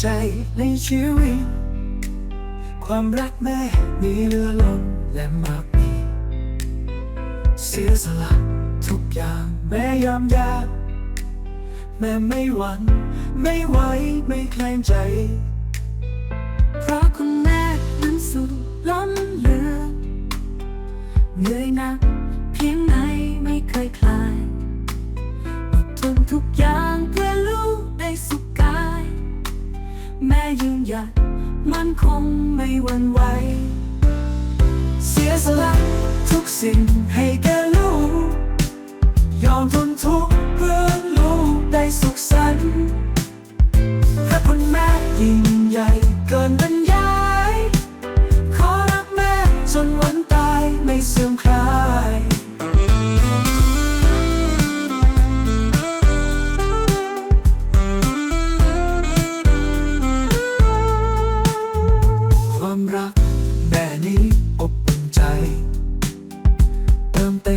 ใจในชีวิต ความรักแม่มีเหลือล้นและมากมีเสียสละทุกอย่างแม่ยอมยากแม่ไม่หวั่นไม่ไหวไม่แคลงใจ เพราะคุณแม่นั้นสุดล้นเหลือเหนื่อยหนักเพียงไหนไม่เคยคลาย ยืนหยัดมันคงไม่หวั่นไหว เสียสละทุกสิ่งให้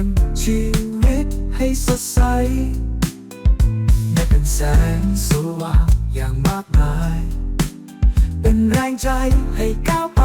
มชีวิตให้สดใสแม้เป็นแสงสว่างอย่างมากมาย เป็นแรงใจให้ก้าวไป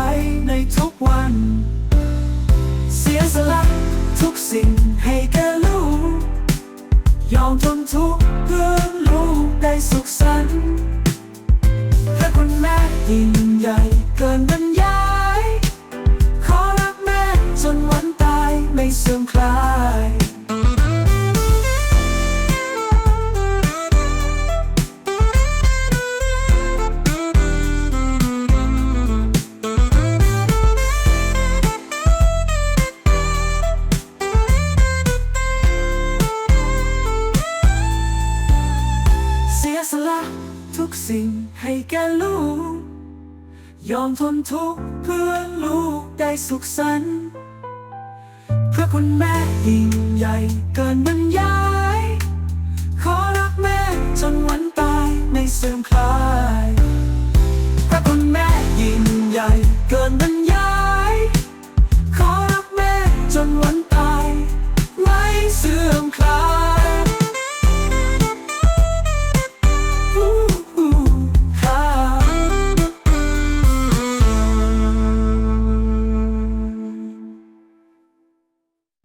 ทุกสิ่งให้แก่ลูก ยอมทนทุกเพื่อลูกได้สุขสันต์เพื่อคุณแม่ยิ่งใหญ่เกินบรรยาย ขอรักแม่จนวันตายไม่เสื่อมคลายเพื่อคุณแม่ยิ่งใหญ่เกินบรรยาย